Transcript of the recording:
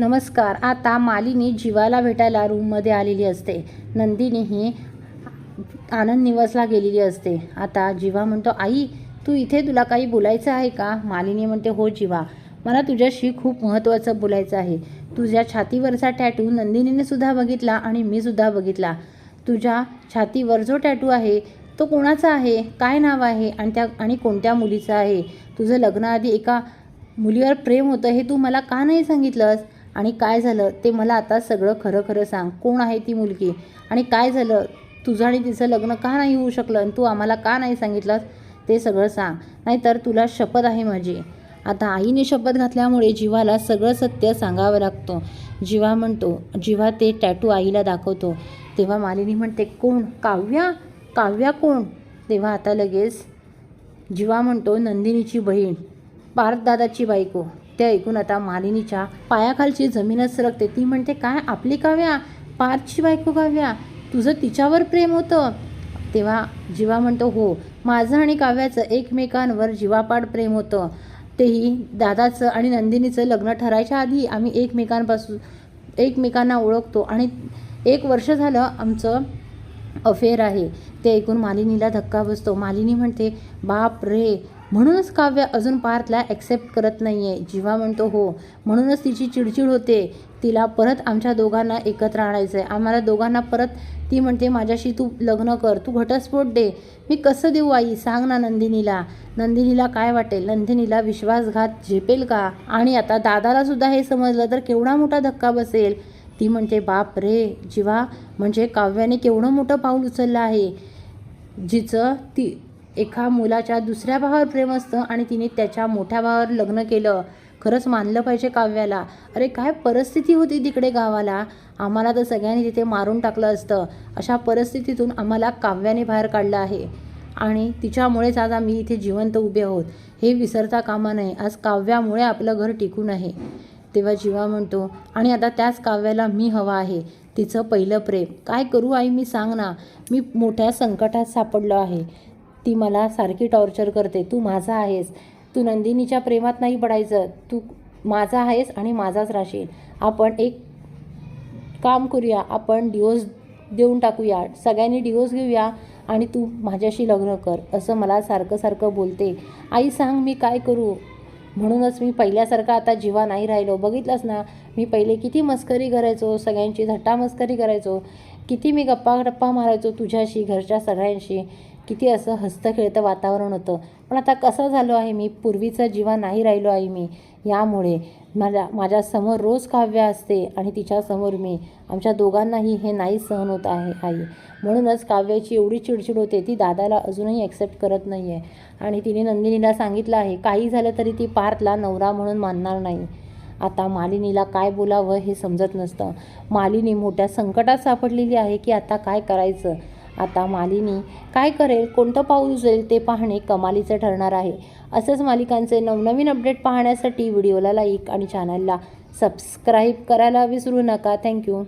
नमस्कार. आता मालिनी जीवाला भेटायला रूममध्ये आलेली असते. नंदिनी ही आनंद निवासला गेलेली असते. आता जीवा म्हणतो आई तू इथे तुला काही बोलायचं आहे का? मालिनी म्हणते हो जीवा. मला तुझ्याशी खूप महत्त्वाचं बोलायचं आहे. तुझ्या छातीवरचा टॅटू नंदिनीने सुद्धा बघितला आणि मी सुद्धा बघितला. तुझ्या छातीवर जो टॅटू आहे तो कोणाचा आहे? काय नाव आहे? आणि त्या आणि कोणत्या मुलीचं आहे? तुझं लग्नाआधी एका मुलीवर प्रेम होतं हे तू मला का नाही सांगितलंस? आणि काय झालं ते मला आता सगळं खरं खरं सांग. कोण आहे ती मुलगी? आणि काय झालं? तुझं आणि तिचं लग्न का नाही होऊ शकलं? आणि तू आम्हाला का नाही सांगितलंस? ते सगळं सांग. नाहीतर तुला शपथ आहे माझी. आता आईने शपथ घातल्यामुळे जीवाला सगळं सत्य सांगावं लागतं. जीवा म्हणतो जीवा ते टॅटू आईला दाखवतो. तेव्हा मालिनी म्हणते कोण? काव्या? काव्या कोण? तेव्हा आता लगेच जीवा म्हणतो नंदिनीची बहीण पार्थदादाची बायको. ते ऐकून आता मालिनीच्या पायाखालची जमीनच सरकते. ती म्हणते काय आपली काव्या? पारची बायको काव्या? तुझं तिच्यावर प्रेम होतं. तेव्हा जीवा म्हणतो हो माझं आणि काव्याचं एकमेकांवर जीवापाड प्रेम होतं. तेही दादाचं आणि नंदिनीचं लग्न ठरायच्या आधी आम्ही एकमेकांपासून एकमेकांना ओळखतो आणि एक वर्ष झालं आमचं अफेअर आहे. ते ऐकून मालिनीला धक्का बसतो. मालिनी म्हणते बाप रे म्हणूनच काव्य अजून पार्थला ॲक्सेप्ट करत नाही आहे जीवा म्हणतो हो. म्हणूनच तिची चिडचिड होते. तिला परत आमच्या दोघांना एकत्र आणायचं आहे आम्हाला दोघांना परत ती म्हणते माझ्याशी तू लग्न कर. तू घटस्फोट दे. मी कसं देऊ आई? सांग ना नंदिनीला. नंदिनीला काय वाटेल? नंदिनीला विश्वासघात झेपेल का? आणि आता दादाला सुद्धा हे समजलं तर केवढा मोठा धक्का बसेल? ती म्हणते बाप रे जीवा. म्हणजे काव्याने केवढं मोठं पाऊल उचललं आहे. जिचं ती एका मुलाच्या दुसऱ्या भावावर प्रेम असतं आणि तिने त्याच्या मोठ्या भावावर लग्न केलं. खरंच मानलं पाहिजे काव्याला. अरे काय परिस्थिती होती तिकडे गावाला? आम्हाला तर सगळ्यांनी तिथे मारून टाकलं असतं. अशा परिस्थितीतून आम्हाला काव्याने बाहेर काढलं आहे. आणि तिच्यामुळेच आज आम्ही इथे जिवंत उभे आहोत. हे विसरता कामा नये. आज काव्यामुळे आपलं घर टिकून आहे. तेव्हा जीवा म्हणतो आणि आता त्याच काव्याला मी हवा आहे. तिचं पहिलं प्रेम. काय करू आई? मी सांग ना. मी मोठ्या संकटात सापडलो आहे. ती मला सारखी टॉर्चर करते. तू माझा आहेस. तू नंदिनीच्या प्रेमात नाही पडायचं. तू माझा आहेस आणि माझाच राहशील. आपण एक काम करूया. आपण डिवोर्स देऊन टाकूया. सगळ्यांनी डिवोर्स घेऊया आणि तू माझ्याशी लग्न कर असं मला सारखं सारखं बोलते. आई सांग मी काय करू? म्हणूनच मी पहिल्यासारखा आता जीवा नाही राहिलो. बघितलंस ना? मी पहिले किती मस्करी करायचो सगळ्यांची धट्टा मस्करी करायचो. किती मी गप्पा गप्पा मारायचो तुझ्याशी घरच्या सगळ्यांशी. किती असं हसतं खेळतं वातावरण होतं. पण आता कसं झालो आहे मी? पूर्वीचा जीवा नाही राहिलो आहे मी. यामुळे माझ्या माझ्यासमोर रोज काव्य असते आणि तिच्यासमोर मी. आमच्या दोघांनाही हे नाही सहन होत आहे आई. म्हणूनच काव्याची एवढी चिडचिड होते ती दादाला अजूनही ॲक्सेप्ट करत नाही आहे आणि तिने नंदिनीला सांगितलं आहे काही झालं तरी ती पार्थला नवरा म्हणून मानणार नाही. आता मालिनीला काय बोलावं हे समजत नसतं. मालिनी मोठ्या संकटात सापडलेली आहे की आता काय करायचं? आता मालिनी काय करेल कोणतं पाऊल उचलेल ते पाहणे कमालीचं ठरणार आहे. असंच मालिकांचे नवनवीन अपडेट पाहण्यासाठी व्हिडिओला लाईक आणि चॅनलला सबस्क्राईब करायला विसरू नका. थँक्यू